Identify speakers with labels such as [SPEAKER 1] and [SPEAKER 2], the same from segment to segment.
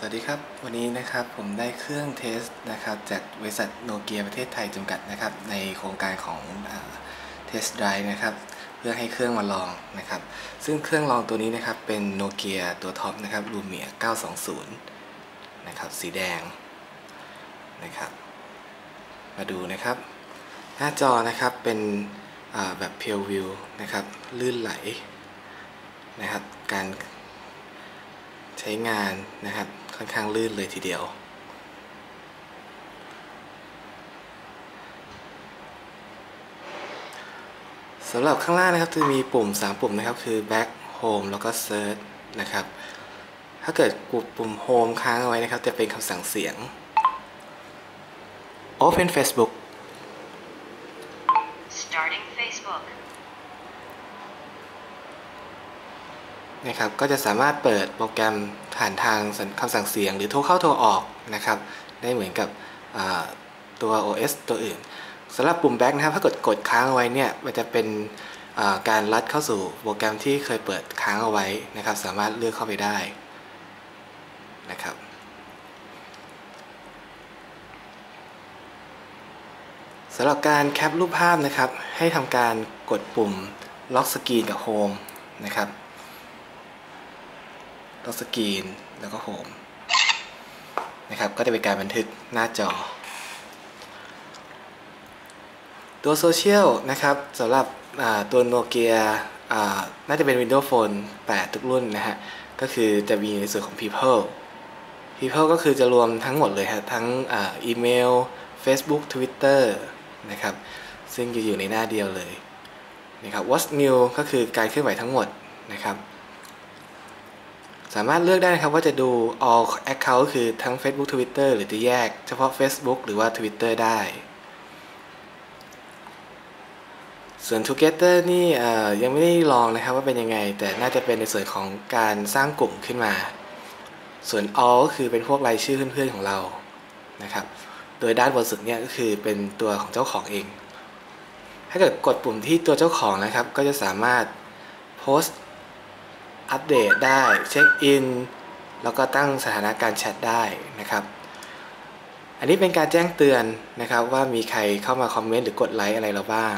[SPEAKER 1] สวัสดีครับ วันนี้นะครับผมได้เครื่องเทสนะครับจากบริษัทโนเกียประเทศไทยจำกัดนะครับในโครงการของเทสไดร์นะครับเพื่อให้เครื่องมาลองนะครับ ซึ่งเครื่องลองตัวนี้นะครับเป็นโนเกียตัวท็อปนะครับลูเมีย920นะครับสีแดงนะครับมาดูนะครับ หน้าจอนะครับเป็นแบบเพียววิวนะครับลื่นไหลนะครับการใช้งานนะครับ ค่อนข้างลื่นเลยทีเดียว สำหรับข้างล่างนะครับจะมีปุ่ม 3 ปุ่มนะครับคือ back home แล้วก็ search นะครับ ถ้าเกิดกดปุ่ม home ค้างเอาไว้นะครับ จะเป็นคำสั่งเสียง open Facebook
[SPEAKER 2] Starting Facebook.
[SPEAKER 1] นะครับก็จะสามารถเปิดโปรแกรมผ่านทางคำสั่งเสียง หรือโทรเข้าโทรออกนะครับได้เหมือนกับตัว OS ตัวอื่นสำหรับปุ่ม back นะครับถ้ากดกดค้างเอาไว้เนี่ยมันจะเป็นการลัดเข้าสู่โปรแกรมที่เคยเปิดค้างเอาไว้นะครับ สามารถเลือกเข้าไปได้นะครับสำหรับการแคปรูปภาพนะครับ ให้ทำการกดปุ่มล็อกสกรีนกับโฮมนะครับ ล็อกสกรีน แล้วก็โฮมนะครับก็จะเป็นการบันทึกหน้าจอ ตัวโซเชียลนะครับสำหรับตัวโนเกียน่าจะเป็น Windows Phone 8 ทุกรุ่นนะฮะ ก็คือจะมีในส่วนของ People People ก็คือจะรวมทั้งหมดเลยฮะ ทั้งอีเมล Facebook Twitter นะครับ ซึ่งจะอยู่ในหน้าเดียวเลยนะครับ What's New ก็คือการเคลื่อนไหวทั้งหมดนะครับ สามารถเลือกได้นะครับว่าจะดู all account คือทั้ง Facebook Twitter หรือจะแยกเฉพาะ Facebook หรือว่า Twitter ได้ ส่วน Together นี่ยังไม่ได้ลองนะครับว่าเป็นยังไง แต่น่าจะเป็นในส่วนของการสร้างกลุ่มขึ้นมา ส่วน all ก็คือเป็นพวกรายชื่อเพื่อนๆของเรานะครับ โดยด้านบนสุดเนี่ยก็คือเป็นตัวของเจ้าของเอง ถ้าเกิดกดปุ่มที่ตัวเจ้าของนะครับ ก็จะสามารถโพสต์ อัปเดตได้เช็คอินแล้วก็ตั้งสถานะการแชทได้นะครับ อันนี้เป็นการแจ้งเตือนนะครับว่ามีใครเข้ามาคอมเมนต์หรือกดไลค์อะไรเราบ้าง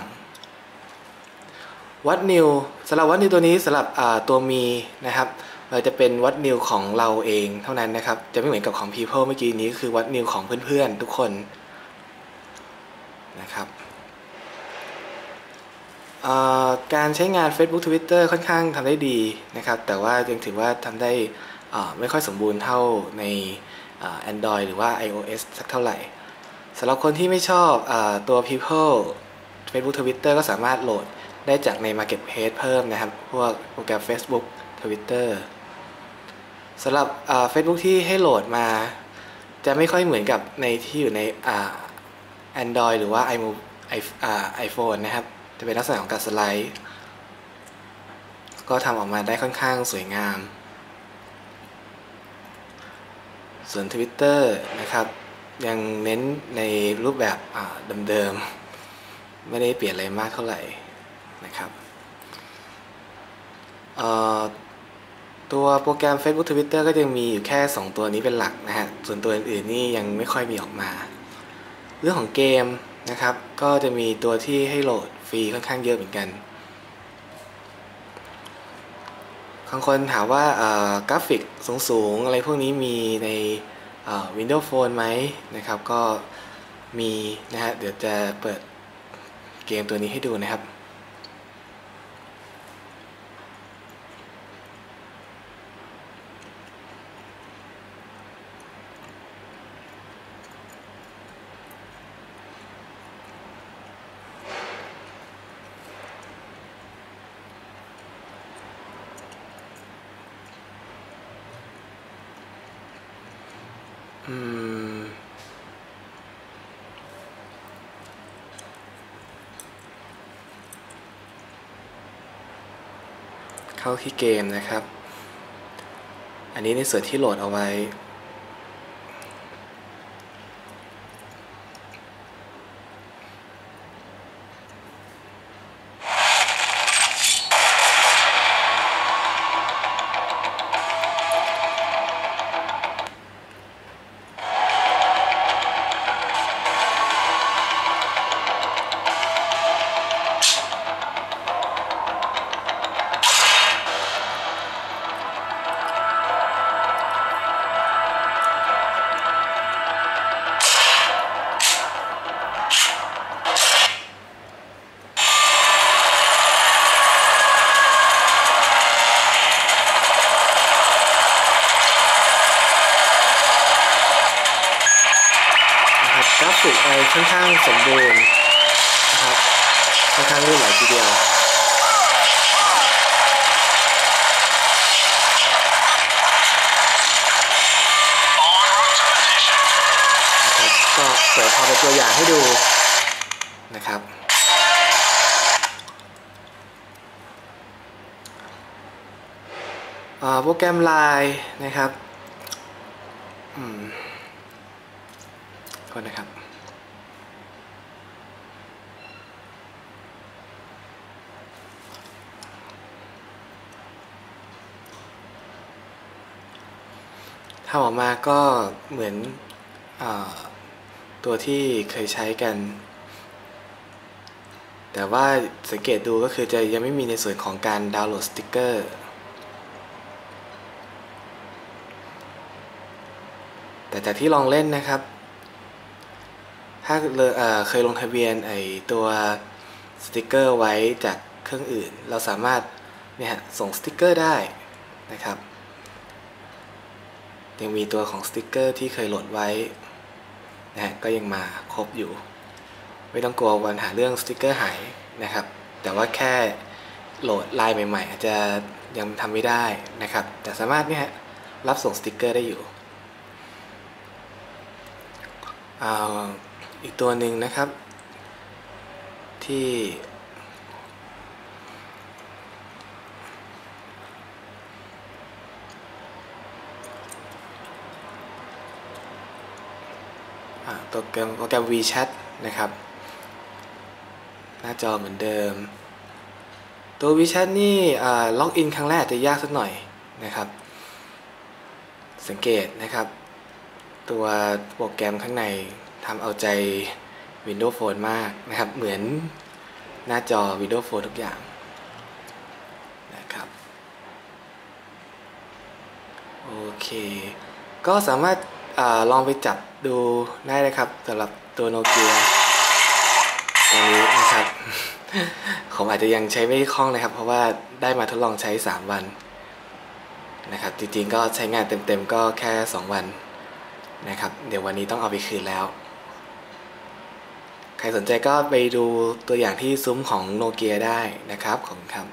[SPEAKER 1] วัดนิวสำหรับวัดนิวตัวนี้สำหรับตัวมีนะครับเราจะเป็นวัดนิวของเราเองเท่านั้นนะครับ จะไม่เหมือนกับของ People เมื่อกี้นี้คือวัดนิวของเพื่อนๆทุกคนนะครับ การใช้งาน Facebook Twitter ค่อนข้างทำได้ดีนะครับ แต่ว่ายังถือว่าทำได้ไม่ค่อยสมบูรณ์เท่าใน Android หรือว่า iOS สักเท่าไหร่สำหรับคนที่ไม่ชอบอตัว People Facebook Twitter ก็สามารถโหลดได้จากใน Marketplace เพิ่มนะครับ พวกโปรแกรม Facebook Twitter สำหรับเฟซบุ๊กที่ให้โหลดมา จะไม่ค่อยเหมือนกับในที่อยู่ในอ่า Android หรือว่า iPhone นะครับ จะเป็นลักษณะของการสไลด์ก็ทำออกมาได้ค่อนข้างสวยงาม ส่วน Twitter นะครับ ยังเน้นในรูปแบบเดิมๆ ไม่ได้เปลี่ยนอะไรมากเท่าไหร่นะครับตัวโปรแกรม Facebook Twitter ก็ยังมีอยู่แค่ 2 ตัวนี้เป็นหลักนะฮะ ส่วนตัวอื่นๆนี่ยังไม่ค่อยมีออกมา เรื่องของเกม นะครับ ก็จะมีตัวที่ให้โหลดฟรีค่อนข้างเยอะเหมือนกันบางคนถามว่ากราฟิกสูงๆ อะไรพวกนี้มีใน Windows Phone ไหมนะครับ ก็มีนะฮะเดี๋ยวจะเปิดเกมตัวนี้ให้ดูนะครับ เข้าที่เกมนะครับ อันนี้ในส่วนที่โหลดเอาไว้ ค่อนข้างสมบูรณ์นะครับค่อนข้างลื่นไหลทีเดียวนะครับก็เปิดพอเป็นตัวอย่างให้ดูนะครับโปรแกรมไลน์นะครับ อืมโทษนะครับ ทำออกมาก็เหมือนอตัวที่เคยใช้กัน แต่ว่าสังเกตดูก็คือจะยังไม่มีในส่วนของการดาวน์โหลดสติกเกอร์แต่จากที่ลองเล่นนะครับ ถ้าเเคยลงทะเบียนไอตัวสติกเกอร์ไว้จากเครื่องอื่น เราสามารถเนี่ยส่งสติกเกอร์ได้นะครับ ยังมีตัวของสติกเกอร์ที่เคยโหลดไว้นะฮะก็ยังมาครบอยู่ ไม่ต้องกลัวปัญหาเรื่องสติกเกอร์หายนะครับ แต่ว่าแค่โหลดลายใหม่ ๆ อาจจะยังทำไม่ได้นะครับ แต่สามารถเนี่ยรับส่งสติกเกอร์ได้อยู่อีกตัวหนึ่งนะครับที่ อ่าโปรแกรมโปรแกรม WeChat นะครับ หน้าจอเหมือนเดิม ตัว WeChat นี่ล็อกอินครั้งแรกจะยากสักหน่อยนะครับ สังเกตนะครับ ตัวโปรแกรมข้างในทำเอาใจ Windows Phone มากนะครับ เหมือนหน้าจอ Windows Phone ทุกอย่างนะครับโอเค ก็สามารถ ลองไปจับดูได้นะครับสำหรับตัวโนเกียตัวนี้นะครับ ผมอาจจะยังใช้ไม่คล่องนะครับ เพราะว่าได้มาทดลองใช้ 3 วันนะครับ จริงๆก็ใช้งานเต็มๆก็แค่ 2 วันนะครับ เดี๋ยววันนี้ต้องเอาไปคืนแล้ว ใครสนใจก็ไปดูตัวอย่างที่ซุ้มของโนเกียได้นะครับ ของครับ